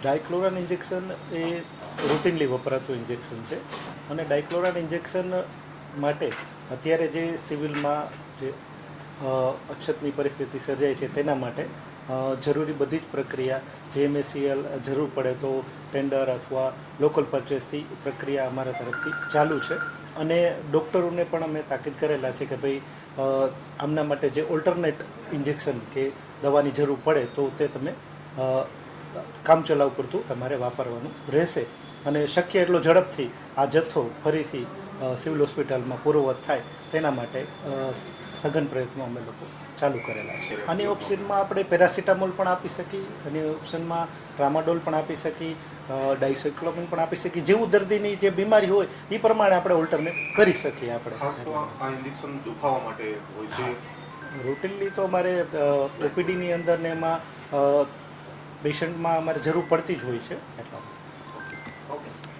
ડાયક્લોરાન injection એ routinely વપરાતું injection છે. અને ડાયક્લોરાન ઇન્જેક્શન માટે અત્યારે જે સિવિલમાં જે અછતની પરિસ્થિતિ સર્જાય છે તેના માટે જરૂરી બધી જ પ્રક્રિયા, જેએમએસીએલ જરૂર પડે તો ટેન્ડર અથવા લોકલ પરચેસથી પ્રક્રિયા અમારા તરફથી ચાલુ છે. અને ડૉક્ટરોને પણ અમે તાકીદ કરેલા છે કે ભાઈ આમના માટે જે ઓલ્ટરનેટ ઇન્જેક્શન કે દવાની જરૂર પડે તો તે તમે કામચલાઉ પૂરતું તમારે વાપરવાનું રહેશે. અને શક્ય એટલો ઝડપથી આ જથ્થો ફરીથી સિવિલ હોસ્પિટલમાં પૂર્વવત થાય તેના માટે સઘન પ્રયત્નો અમે લોકો ચાલુ કરેલા છે. આની ઓપ્શનમાં આપણે પેરાસિટામોલ પણ આપી શકીએ અને ઓપ્શનમાં ટ્રામાડોલ પણ આપી શકીએ ડાયસાઇક્લોમિન પણ આપી શકીએ. જેવું દર્દીની જે બીમારી હોય એ પ્રમાણે આપણે ઓલ્ટરનેટ કરી શકીએ આપણે. દુખાવા માટે હોય છે. રૂટીનલી તો અમારે ઓપીડીની અંદર ને એમાં પેશન્ટમાં અમારે જરૂર પડતી જ હોય છે એટલા ઓકે